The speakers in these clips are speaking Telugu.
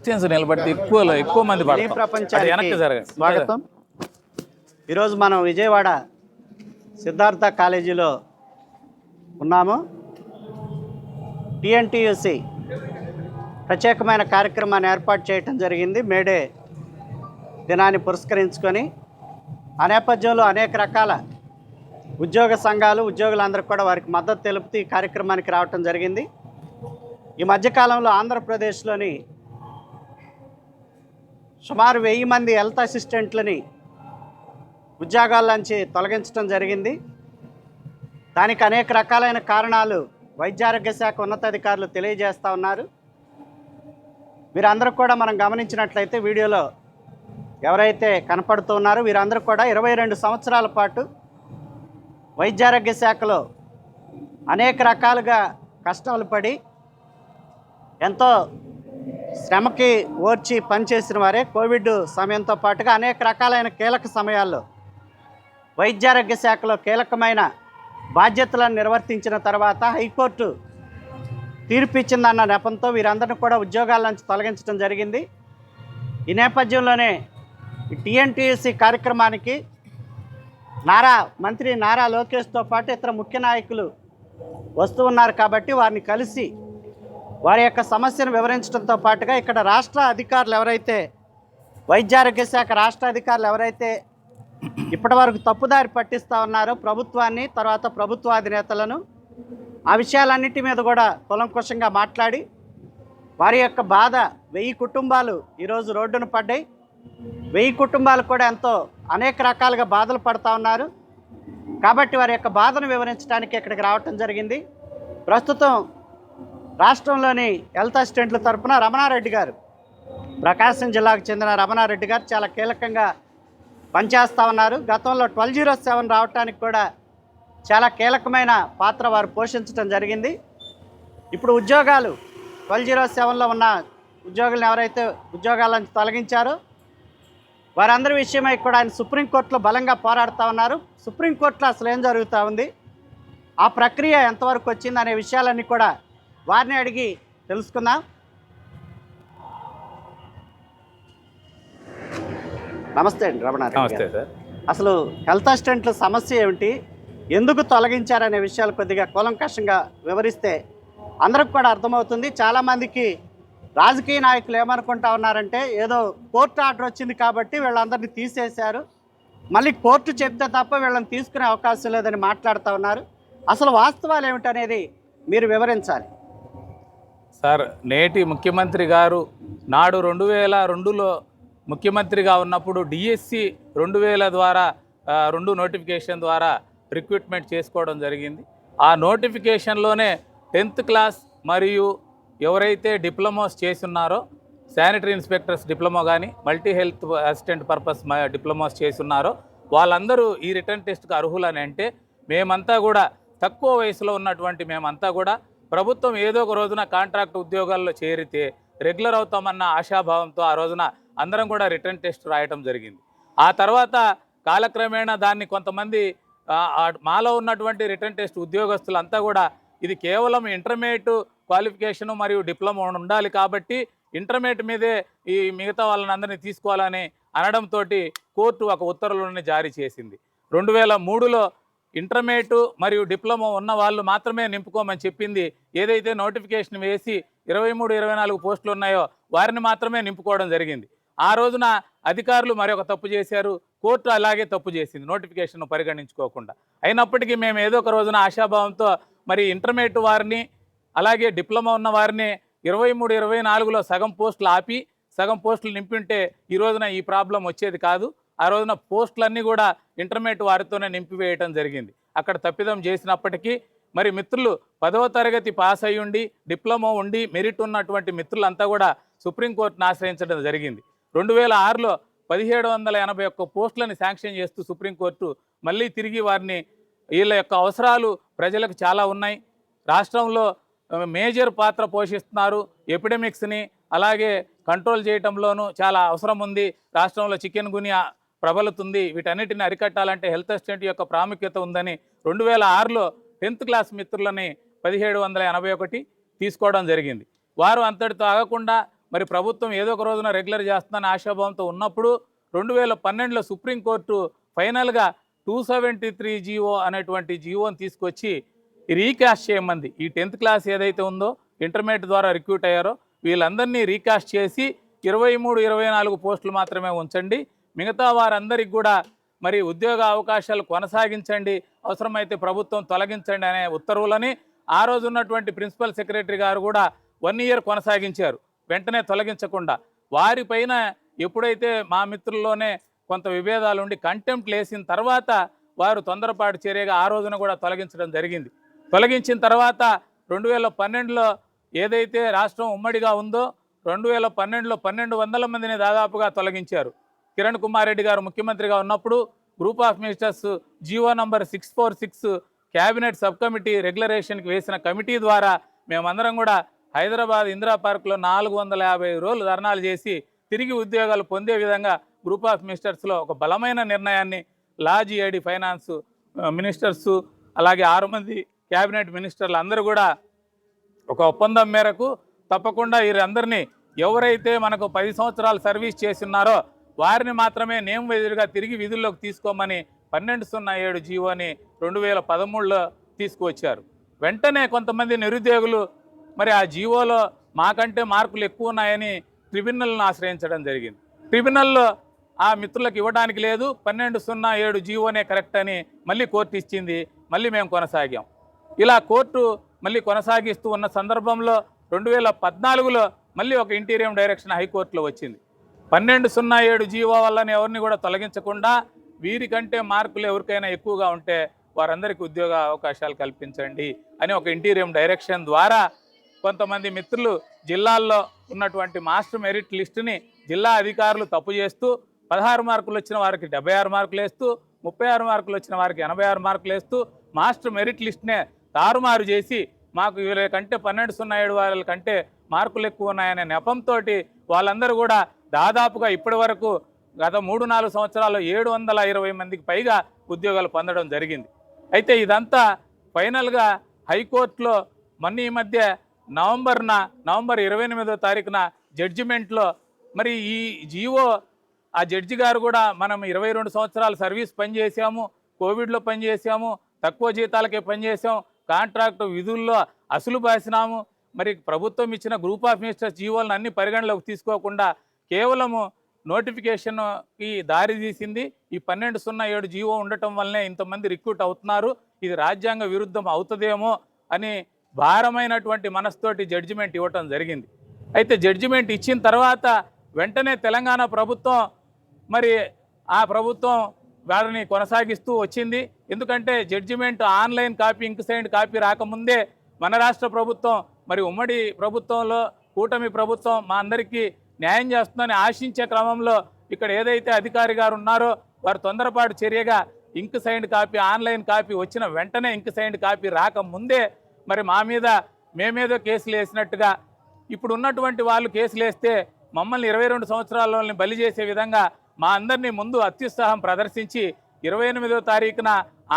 డిస్టెన్స్ నిలబడితే ఎక్కువ ఎక్కువ మంది వెనక్కి జరగదు. స్వాగతం. ఈరోజు మనం విజయవాడ సిద్ధార్థ కాలేజీలో ఉన్నాము. టిఎన్టీయూసి ప్రత్యేకమైన కార్యక్రమాన్ని ఏర్పాటు చేయటం జరిగింది. మేడే దినాన్ని పురస్కరించుకొని ఆ నేపథ్యంలో అనేక రకాల ఉద్యోగ సంఘాలు ఉద్యోగులందరూ కూడా వారికి మద్దతు తెలుపుతూ ఈ కార్యక్రమానికి రావటం జరిగింది. ఈ మధ్యకాలంలో ఆంధ్రప్రదేశ్లోని సుమారు వెయ్యి మంది హెల్త్ అసిస్టెంట్లని ఉద్యోగాల నుంచి తొలగించడం జరిగింది. దానికి అనేక రకాలైన కారణాలు వైద్యారోగ్య శాఖ ఉన్నతాధికారులు తెలియజేస్తూ ఉన్నారు. వీరందరూ కూడా మనం గమనించినట్లయితే వీడియోలో ఎవరైతే కనపడుతూ ఉన్నారో వీరందరూ కూడా ఇరవై రెండు సంవత్సరాల పాటు వైద్యారోగ్య శాఖలో అనేక రకాలుగా కష్టాలు పడి ఎంతో శ్రమకి ఓర్చి పనిచేసిన వారే కోవిడ్ సమయంతో పాటుగా అనేక రకాలైన కీలక సమయాల్లో వైద్యారోగ్య శాఖలో కీలకమైన బాధ్యతలను నిర్వర్తించిన తర్వాత హైకోర్టు తీర్పు ఇచ్చిందన్న నెపంతో వీరందరిని కూడా ఉద్యోగాల నుంచి తొలగించడం జరిగింది. ఈ నేపథ్యంలోనే ఈ టీఎన్టీఎస్సీ కార్యక్రమానికి నారా మంత్రి నారా లోకేష్తో పాటు ఇతర ముఖ్య నాయకులు వస్తూ ఉన్నారు కాబట్టి వారిని కలిసి వారి యొక్క సమస్యను వివరించడంతో పాటుగా ఇక్కడ రాష్ట్ర అధికారులు ఎవరైతే వైద్యారోగ్య శాఖ రాష్ట్ర అధికారులు ఎవరైతే ఇప్పటివరకు తప్పుదారి పట్టిస్తూ ఉన్నారో ప్రభుత్వాన్ని తర్వాత ప్రభుత్వ అధినేతలను ఆ విషయాలన్నిటి మీద కూడా కులంకుశంగా మాట్లాడి వారి యొక్క బాధ వెయ్యి కుటుంబాలు ఈరోజు రోడ్డున పడ్డాయి. వెయ్యి కుటుంబాలు కూడా ఎంతో అనేక రకాలుగా బాధలు పడుతూ ఉన్నారు. కాబట్టి వారి యొక్క బాధను వివరించడానికి ఇక్కడికి రావటం జరిగింది. ప్రస్తుతం రాష్ట్రంలోని హెల్త్ అసిస్టెంట్ల తరపున రమణారెడ్డి గారు ప్రకాశం జిల్లాకు చెందిన రమణారెడ్డి గారు చాలా కీలకంగా పనిచేస్తూ ఉన్నారు. గతంలో ట్వెల్వ్ జీరో సెవెన్ రావడానికి కూడా చాలా కీలకమైన పాత్ర వారు పోషించడం జరిగింది. ఇప్పుడు ఉద్యోగాలు ట్వెల్వ్ జీరో సెవెన్లో ఉన్న ఉద్యోగులను ఎవరైతే ఉద్యోగాల నుంచి తొలగించారో వారందరి విషయమై కూడా ఆయన సుప్రీంకోర్టులో బలంగా పోరాడుతూ ఉన్నారు. సుప్రీంకోర్టులో అసలు ఏం జరుగుతూ ఉంది? ఆ ప్రక్రియ ఎంతవరకు వచ్చింది అనే విషయాలన్నీ కూడా వారిని అడిగి తెలుసుకుందాం. నమస్తే అండి రమణారెడ్డి నమస్తే. సార్. అసలు హెల్త్ అసిస్టెంట్ల సమస్య ఏమిటి? ఎందుకు తొలగించారనే విషయాలు కొద్దిగా కూలంకషంగా వివరిస్తే అందరికి కూడా అర్థమవుతుంది. చాలామందికి రాజకీయ నాయకులు ఏమనుకుంటా ఉన్నారంటే ఏదో కోర్టు ఆర్డర్ వచ్చింది కాబట్టి వీళ్ళందరినీ తీసేశారు. మళ్ళీ కోర్టు చెప్తే తప్ప వీళ్ళని తీసుకునే అవకాశం లేదని మాట్లాడుతూ ఉన్నారు. అసలు వాస్తవాలు ఏమిటనేది మీరు వివరించాలి. సార్ నేటి ముఖ్యమంత్రి గారు నాడు రెండు వేల రెండులో ముఖ్యమంత్రిగా ఉన్నప్పుడు డిఎస్సి రెండు వేల ద్వారా రెండు నోటిఫికేషన్ ద్వారా రిక్రూట్మెంట్ చేసుకోవడం జరిగింది. ఆ నోటిఫికేషన్లోనే టెన్త్ క్లాస్ మరియు ఎవరైతే డిప్లొమాస్ చేస్తున్నారో శానిటరీ ఇన్స్పెక్టర్స్ డిప్లొమా కానీ multi health assistant purpose diplomas చేస్తున్నారో వాళ్ళందరూ ఈ రిటర్న్ టెస్ట్కి అర్హులని అంటే మేమంతా కూడా తక్కువ వయసులో ఉన్నటువంటి మేమంతా కూడా ప్రభుత్వం ఏదో ఒక రోజున కాంట్రాక్ట్ ఉద్యోగాల్లో చేరితే రెగ్యులర్ అవుతామన్న ఆశాభావంతో ఆ రోజున అందరం కూడా రిటర్న్ టెస్ట్ రాయటం జరిగింది. ఆ తర్వాత కాలక్రమేణా దాన్ని కొంతమంది మాలో ఉన్నటువంటి రిటర్న్ టెస్ట్ ఉద్యోగస్తులంతా కూడా ఇది కేవలం ఇంటర్మీడియట్ క్వాలిఫికేషను మరియు డిప్లొమా ఉండాలి కాబట్టి ఇంటర్మీడియట్ మీదే ఈ మిగతా వాళ్ళని అందరినీ తీసుకోవాలని అనడంతో కోర్టు ఒక ఉత్తర్వులను జారీ చేసింది. రెండు వేల మూడులో ఇంటర్మీడియట్ మరియు డిప్లొమా ఉన్న వాళ్ళు మాత్రమే నింపుకోమని చెప్పింది. ఏదైతే నోటిఫికేషన్ వేసి ఇరవై మూడు ఇరవై నాలుగు పోస్టులు ఉన్నాయో వారిని మాత్రమే నింపుకోవడం జరిగింది. ఆ రోజున అధికారులు మరొక తప్పు చేశారు. కోర్టు అలాగే తప్పు చేసింది నోటిఫికేషన్ పరిగణించుకోకుండా. అయినప్పటికీ మేము ఏదో ఒక రోజున ఆశాభావంతో మరి ఇంటర్మీడియట్ వారిని అలాగే డిప్లొమా ఉన్న వారిని ఇరవై మూడు ఇరవై నాలుగులో సగం పోస్టులు ఆపి సగం పోస్టులు నింపింటే ఈ రోజున ఈ ప్రాబ్లం వచ్చేది కాదు. ఆ రోజున పోస్టులన్నీ కూడా ఇంటర్మీడియట్ వారితోనే నింపివేయటం జరిగింది. అక్కడ తప్పిదం చేసినప్పటికీ మరి మిత్రులు పదవ తరగతి పాస్ అయి ఉండి డిప్లొమా ఉండి మెరిట్ ఉన్నటువంటి మిత్రులంతా కూడా సుప్రీంకోర్టును ఆశ్రయించడం జరిగింది. రెండు వేల ఆరులో పదిహేడు వందల ఎనభై ఒక్క పోస్టులను శాంక్షన్ చేస్తూ సుప్రీంకోర్టు మళ్ళీ తిరిగి వారిని వీళ్ళ యొక్క అవసరాలు ప్రజలకు చాలా ఉన్నాయి. రాష్ట్రంలో మేజర్ పాత్ర పోషిస్తున్నారు ఎపిడమిక్స్ని అలాగే కంట్రోల్ చేయటంలోనూ చాలా అవసరం ఉంది. రాష్ట్రంలో చికెన్ గునియా ప్రబలుతుంది. వీటన్నిటిని అరికట్టాలంటే హెల్త్ అసిస్టెంట్ యొక్క ప్రాముఖ్యత ఉందని రెండు వేల ఆరులో టెన్త్ క్లాస్ మిత్రులని పదిహేడు వందల ఎనభై ఒకటి తీసుకోవడం జరిగింది. వారు అంతటితో ఆగకుండా మరి ప్రభుత్వం ఏదో ఒక రోజున రెగ్యులర్ చేస్తుందని ఆశాభావంతో ఉన్నప్పుడు రెండు వేల పన్నెండులో సుప్రీంకోర్టు ఫైనల్గా టూ సెవెంటీ త్రీ జీవో అనేటువంటి జీవోని తీసుకొచ్చి రీకాస్ట్ చేయమంది. ఈ టెన్త్ క్లాస్ ఏదైతే ఉందో ఇంటర్మీడియట్ ద్వారా రిక్రూట్ అయ్యారో వీళ్ళందరినీ రీకాస్ట్ చేసి ఇరవై మూడు ఇరవై నాలుగు పోస్టులు మాత్రమే ఉంచండి. మిగతా వారందరికి కూడా మరి ఉద్యోగ అవకాశాలు కొనసాగించండి అవసరమైతే ప్రభుత్వం తొలగించండి అనే ఉత్తర్వులని ఆ రోజు ఉన్నటువంటి ప్రిన్సిపల్ సెక్రటరీ గారు కూడా వన్ ఇయర్ కొనసాగించారు. వెంటనే తొలగించకుండా వారిపైన ఎప్పుడైతే మా మిత్రుల్లోనే కొంత విభేదాలు ఉండి కంటెంప్ట్ లేసిన తర్వాత వారు తొందరపాటు చర్యగా ఆ రోజున కూడా తొలగించడం జరిగింది. తొలగించిన తర్వాత రెండు వేల పన్నెండులో ఏదైతే రాష్ట్రం ఉమ్మడిగా ఉందో రెండు వేల పన్నెండులో పన్నెండు వందల మందిని దాదాపుగా తొలగించారు. కిరణ్ కుమార్ రెడ్డి గారు ముఖ్యమంత్రిగా ఉన్నప్పుడు group of ministers GO number six four six cabinet sub committee రెగ్యులరేషన్కి వేసిన కమిటీ ద్వారా మేమందరం కూడా హైదరాబాద్ ఇందిరా పార్క్లో నాలుగు వందల యాభై రోజులు ధర్నాలు చేసి తిరిగి ఉద్యోగాలు పొందే విధంగా గ్రూప్ ఆఫ్ మినిస్టర్స్లో ఒక బలమైన నిర్ణయాన్ని లాజీ ఐడి ఫైనాన్స్ మినిస్టర్స్ అలాగే ఆరు మంది క్యాబినెట్ మినిస్టర్లు అందరూ కూడా ఒక ఒప్పందం మేరకు తప్పకుండా వీరందరినీ ఎవరైతే మనకు పది సంవత్సరాలు సర్వీస్ చేస్తున్నారో వారిని మాత్రమే నేమ్ వైజ్గా తిరిగి విధుల్లోకి తీసుకోమని పన్నెండు సున్నా ఏడు జీవోని రెండు వేల పదమూడులో తీసుకువచ్చారు. వెంటనే కొంతమంది నిరుద్యోగులు మరి ఆ జీవోలో మాకంటే మార్కులు ఎక్కువ ఉన్నాయని ట్రిబ్యునల్ను ఆశ్రయించడం జరిగింది. ట్రిబ్యునల్లో ఆ మిత్రులకు ఇవ్వడానికి లేదు పన్నెండు సున్నా ఏడు జీవోనే కరెక్ట్ అని మళ్ళీ కోర్టు ఇచ్చింది మళ్ళీ మేము కొనసాగాం. ఇలా కోర్టు మళ్ళీ కొనసాగిస్తూ ఉన్న సందర్భంలో రెండు వేల పద్నాలుగులో మళ్ళీ ఒక ఇంటీరియం డైరెక్షన్ హైకోర్టులో వచ్చింది. పన్నెండు సున్నా ఏడు జీవో వల్లని ఎవరిని కూడా తొలగించకుండా వీరికంటే మార్కులు ఎవరికైనా ఎక్కువగా ఉంటే వారందరికీ ఉద్యోగ అవకాశాలు కల్పించండి అని ఒక ఇంటీరియం డైరెక్షన్ ద్వారా కొంతమంది మిత్రులు జిల్లాల్లో ఉన్నటువంటి మాస్టర్ మెరిట్ లిస్టుని జిల్లా అధికారులు తప్పు చేస్తూ పదహారు మార్కులు వచ్చిన వారికి డెబ్బై ఆరు మార్కులు వేస్తూ ముప్పై ఆరు మార్కులు వచ్చిన వారికి ఎనభై ఆరు మార్కులు వేస్తూ మాస్టర్ మెరిట్ లిస్ట్నే తారుమారు చేసి మాకు వీళ్ళ కంటే పన్నెండు సున్నా ఏడు వాళ్ళ కంటే మార్కులు ఎక్కువ ఉన్నాయనే నెపంతో వాళ్ళందరూ కూడా దాదాపుగా ఇప్పటి వరకు గత మూడు నాలుగు సంవత్సరాల్లో ఏడు వందల ఇరవై మందికి పైగా ఉద్యోగాలు పొందడం జరిగింది. అయితే ఇదంతా ఫైనల్గా హైకోర్టులో మొన్న ఈ మధ్య నవంబర్న నవంబర్ ఇరవై ఎనిమిదో తారీఖున జడ్జిమెంట్లో మరి ఈ జీవో ఆ జడ్జి గారు కూడా మనం ఇరవై రెండు సంవత్సరాలు సర్వీస్ పనిచేసాము కోవిడ్లో పనిచేసాము తక్కువ జీతాలకే పనిచేసాం కాంట్రాక్ట్ విధుల్లో అసలు బాసినాము. మరి ప్రభుత్వం ఇచ్చిన గ్రూప్ ఆఫ్ మినిస్టర్స్ జీవోలను అన్ని పరిగణలోకి తీసుకోకుండా కేవలము నోటిఫికేషన్కి దారి తీసింది. ఈ పన్నెండు సున్నా ఏడు జీవో ఉండటం వల్లనే ఇంతమంది రిక్రూట్ అవుతున్నారు. ఇది రాజ్యాంగ విరుద్ధం అవుతుందేమో అని భారమైనటువంటి మనస్తోటి జడ్జిమెంట్ ఇవ్వటం జరిగింది. అయితే జడ్జిమెంట్ ఇచ్చిన తర్వాత వెంటనే తెలంగాణ ప్రభుత్వం మరి ఆ ప్రభుత్వం వాళ్ళని కొనసాగిస్తూ వచ్చింది. ఎందుకంటే judgement online copy ink signed copy రాకముందే మన రాష్ట్ర ప్రభుత్వం మరి ఉమ్మడి ప్రభుత్వంలో కూటమి ప్రభుత్వం మా అందరికీ న్యాయం చేస్తుందని ఆశించే క్రమంలో ఇక్కడ ఏదైతే అధికారి గారు ఉన్నారో వారు తొందరపాటు చర్యగా ink signed copy online copy వచ్చిన వెంటనే ఇంక్ సైన్డ్ కాపీ రాకముందే మరి మా మీద మేమేదో కేసులు వేసినట్టుగా ఇప్పుడు ఉన్నటువంటి వాళ్ళు కేసులు వేస్తే మమ్మల్ని ఇరవై రెండు సంవత్సరాలని బలి చేసే విధంగా మా అందరినీ ముందు అత్యుత్సాహం ప్రదర్శించి ఇరవై ఎనిమిదో తారీఖున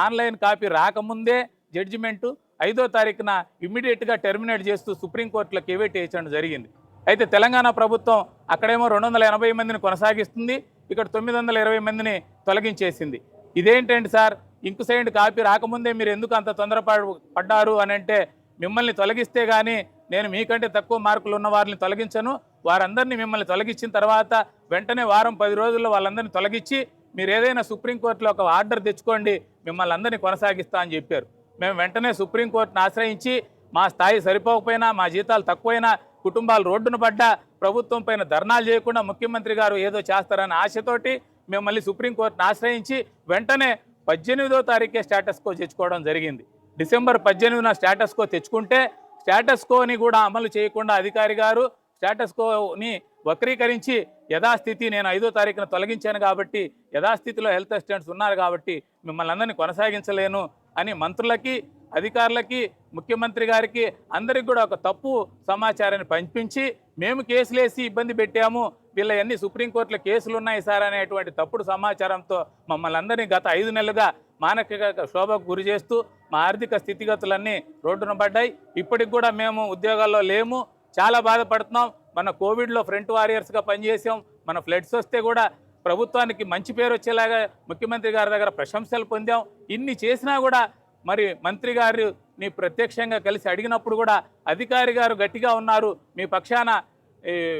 ఆన్లైన్ కాపీ రాకముందే జడ్జిమెంటు ఐదో తారీఖున ఇమ్మీడియట్గా టెర్మినేట్ చేస్తూ సుప్రీంకోర్టులో కేవేట్ వేయడం జరిగింది. అయితే తెలంగాణ ప్రభుత్వం అక్కడేమో రెండు వందల ఎనభై మందిని కొనసాగిస్తుంది ఇక్కడ తొమ్మిది వందల ఇరవై మందిని తొలగించేసింది. ఇదేంటండి సార్? ఇంకు సైడ్ కాపీ రాకముందే మీరు ఎందుకు అంత తొందరపడు పడ్డారు అని అంటే మిమ్మల్ని తొలగిస్తే కానీ నేను మీకంటే తక్కువ మార్కులు ఉన్న వారిని తొలగించను. వారందరినీ మిమ్మల్ని తొలగించిన తర్వాత వెంటనే వారం పది రోజుల్లో వాళ్ళందరినీ తొలగించి మీరు ఏదైనా సుప్రీంకోర్టులో ఒక ఆర్డర్ తెచ్చుకోండి మిమ్మల్ని అందరినీ కొనసాగిస్తా అని చెప్పారు. మేము వెంటనే సుప్రీంకోర్టును ఆశ్రయించి మా స్థాయి సరిపోకపోయినా మా జీతాలు తక్కువైనా కుటుంబాలు రోడ్డున పడ్డా ప్రభుత్వం పైన ధర్నాలు చేయకుండా ముఖ్యమంత్రి గారు ఏదో చేస్తారన్న ఆశతోటి మేము మళ్ళీ సుప్రీంకోర్టును ఆశ్రయించి వెంటనే పద్దెనిమిదో తారీఖే స్టేటస్ కో తెచ్చుకోవడం జరిగింది. డిసెంబర్ పద్దెనిమిదిన స్టేటస్ కో తెచ్చుకుంటే స్టేటస్ కోని కూడా అమలు చేయకుండా అధికారి గారు స్టేటస్ కోని వక్రీకరించి యథాస్థితి నేను ఐదో తారీఖున తొలగించాను కాబట్టి యథాస్థితిలో హెల్త్ అసిస్టెంట్స్ ఉన్నారు కాబట్టి మిమ్మల్ని అందరినీ కొనసాగించలేను అని మంత్రులకి అధికారులకి ముఖ్యమంత్రి గారికి అందరికి కూడా ఒక తప్పు సమాచారాన్ని పంపించి మేము కేసులేసి ఇబ్బంది పెట్టాము. వీళ్ళ అన్ని సుప్రీంకోర్టులో కేసులు ఉన్నాయి సార్ అనేటువంటి తప్పుడు సమాచారంతో మమ్మల్ని అందరినీ గత ఐదు నెలలుగా మానసిక శోభకు గురి చేస్తూ మా ఆర్థిక స్థితిగతులన్నీ రోడ్డున పడ్డాయి. ఇప్పటికి కూడా మేము ఉద్యోగాల్లో లేము. చాలా బాధపడుతున్నాం. మన కోవిడ్లో ఫ్రంట్ వారియర్స్గా పనిచేసాం. మన ఫ్లడ్స్ వస్తే కూడా ప్రభుత్వానికి మంచి పేరు వచ్చేలాగా ముఖ్యమంత్రి గారి దగ్గర ప్రశంసలు పొందాం. ఇన్ని చేసినా కూడా మరి మంత్రి గారిని ప్రత్యక్షంగా కలిసి అడిగినప్పుడు కూడా అధికారి గారు గట్టిగా ఉన్నారు. మీ పక్షాన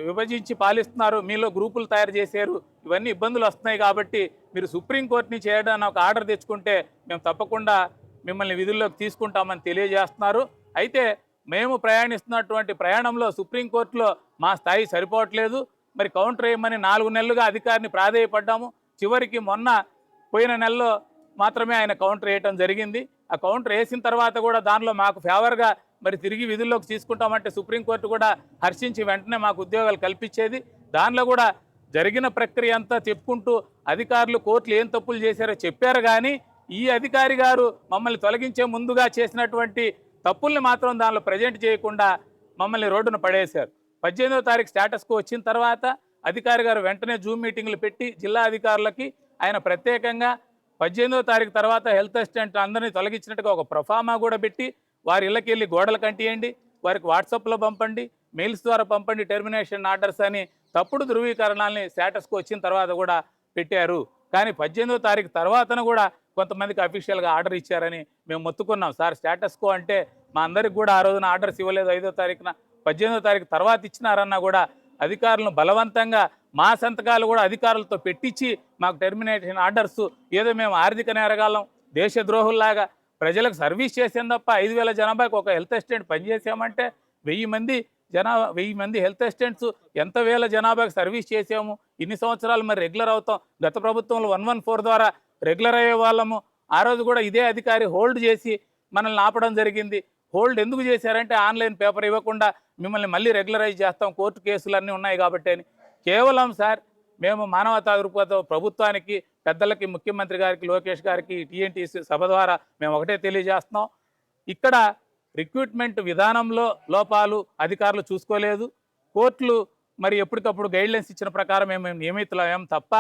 విభజించి పాలిస్తున్నారు. మీలో గ్రూపులు తయారు చేశారు. ఇవన్నీ ఇబ్బందులు వస్తున్నాయి కాబట్టి మీరు సుప్రీంకోర్టుని చేయడానికి ఒక ఆర్డర్ తెచ్చుకుంటే మేము తప్పకుండా మిమ్మల్ని విధుల్లోకి తీసుకుంటామని తెలియజేస్తున్నారు. అయితే మేము ప్రయాణిస్తున్నటువంటి ప్రయాణంలో సుప్రీంకోర్టులో మా స్థాయి సరిపోవట్లేదు. మరి కౌంటర్ వేయమని నాలుగు నెలలుగా అధికారిని ప్రాధేయపడ్డాము. చివరికి మొన్న పోయిన నెలలో మాత్రమే ఆయన కౌంటర్ వేయటం జరిగింది. ఆ కౌంటర్ వేసిన తర్వాత కూడా దానిలో మాకు ఫేవర్గా మరి తిరిగి విధుల్లోకి తీసుకుంటామంటే సుప్రీంకోర్టు కూడా హర్షించి వెంటనే మాకు ఉద్యోగాలు కల్పించేది. దానిలో కూడా జరిగిన ప్రక్రియ అంతా చెప్పుకుంటూ అధికారులు కోర్టులు ఏం తప్పులు చేశారో చెప్పారు కానీ ఈ అధికారి గారు మమ్మల్ని తొలగించే ముందుగా చేసినటువంటి తప్పుల్ని మాత్రం దానిలో ప్రజెంట్ చేయకుండా మమ్మల్ని రోడ్డున పడేశారు. పద్దెనిమిదో తారీఖు స్టేటస్కు వచ్చిన తర్వాత అధికారి గారు వెంటనే జూమ్ మీటింగ్లు పెట్టి జిల్లా అధికారులకి ఆయన ప్రత్యేకంగా పద్దెనిమిదో తారీఖు తర్వాత హెల్త్ అసిస్టెంట్ అందరినీ తొలగించినట్టుగా ఒక ప్రొఫామా కూడా పెట్టి వారి ఇళ్ళకి వెళ్ళి గోడలు కంటియండి వారికి వాట్సాప్లో పంపండి మెయిల్స్ ద్వారా పంపండి టెర్మినేషన్ ఆర్డర్స్ అని తప్పుడు ధృవీకరణాలని స్టేటస్కు వచ్చిన తర్వాత కూడా పెట్టారు. కానీ పద్దెనిమిదో తారీఖు తర్వాతన కూడా కొంతమందికి అఫీషియల్గా ఆర్డర్ ఇచ్చారని మేము మొత్తుకున్నాం. సార్ స్టేటస్ కో అంటే మా అందరికి కూడా ఆ రోజున ఆర్డర్స్ ఇవ్వలేదు. ఐదో తారీఖున పద్దెనిమిదో తారీఖు తర్వాత ఇచ్చినారన్నా కూడా అధికారులను బలవంతంగా మా సంతకాలు కూడా అధికారులతో పెట్టించి మాకు టెర్మినేషన్ ఆర్డర్స్ ఏదో మేము ఆర్థిక నేరగాళ్ళం దేశద్రోహుల్లాగా ప్రజలకు సర్వీస్ చేసాం తప్ప ఐదు వేల జనాభాకి ఒక హెల్త్ అసిస్టెంట్ పనిచేసామంటే వెయ్యి మంది జనాభా వెయ్యి మంది హెల్త్ అసిస్టెంట్స్ ఎంత వేల జనాభాకి సర్వీస్ చేసాము ఇన్ని సంవత్సరాలు మరి రెగ్యులర్ అవుతాం. గత ప్రభుత్వంలో వన్ వన్ ఫోర్ ద్వారా రెగ్యులర్ అయ్యే వాళ్ళము. ఆ రోజు కూడా ఇదే అధికారి హోల్డ్ చేసి మనల్ని ఆపడం జరిగింది. హోల్డ్ ఎందుకు చేశారంటే ఆన్లైన్ పేపర్ ఇవ్వకుండా మిమ్మల్ని మళ్ళీ రెగ్యులరైజ్ చేస్తాం. కోర్టు కేసులు అన్నీ ఉన్నాయి కాబట్టి అని. కేవలం సార్ మేము మానవతా దృక్పథం ప్రభుత్వానికి పెద్దలకి ముఖ్యమంత్రి గారికి లోకేష్ గారికి టీఎన్టీసీ సభ ద్వారా మేము ఒకటే తెలియజేస్తున్నాం. ఇక్కడ రిక్రూట్మెంట్ విధానంలో లోపాలు అధికారులు చూసుకోలేదు. కోర్టులు మరి ఎప్పటికప్పుడు గైడ్లైన్స్ ఇచ్చిన ప్రకారం మేము మేము నియమితులయ్యాం తప్ప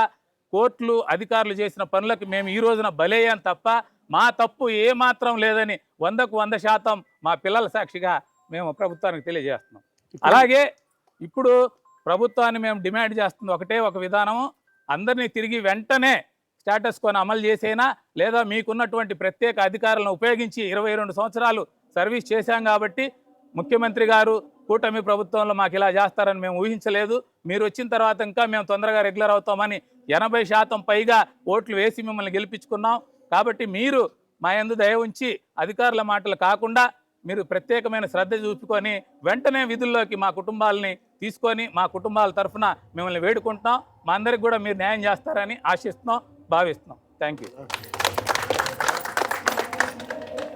కోర్టులు అధికారులు చేసిన పనులకు మేము ఈ రోజున బలయ్యాం తప్ప మా తప్పు ఏమాత్రం లేదని వందకు వంద శాతం మా పిల్లల సాక్షిగా మేము ప్రభుత్వానికి తెలియజేస్తున్నాం. అలాగే ఇప్పుడు ప్రభుత్వాన్ని మేము డిమాండ్ చేస్తుంది ఒకటే ఒక విధానము అందరినీ తిరిగి వెంటనే స్టేటస్ కొని అమలు చేసేనా? లేదా మీకున్నటువంటి ప్రత్యేక అధికారులను ఉపయోగించి ఇరవై రెండు సంవత్సరాలు సర్వీస్ చేశాం కాబట్టి ముఖ్యమంత్రి గారు కూటమి ప్రభుత్వంలో మాకు ఇలా చేస్తారని మేము ఊహించలేదు. మీరు వచ్చిన తర్వాత ఇంకా మేము తొందరగా రెగ్యులర్ అవుతామని ఎనభై శాతం పైగా ఓట్లు వేసి మిమ్మల్ని గెలిపించుకున్నాం. కాబట్టి మీరు మా యందు దయ ఉంచి అధికారుల మాటలు కాకుండా మీరు ప్రత్యేకమైన శ్రద్ధ చూపుకొని వెంటనే విధుల్లోకి మా కుటుంబాలని తీసుకొని మా కుటుంబాల తరఫున మిమ్మల్ని వేడుకుంటున్నాం. మా అందరికి కూడా మీరు న్యాయం చేస్తారని ఆశిస్తున్నాం భావిస్తున్నాం. Thank you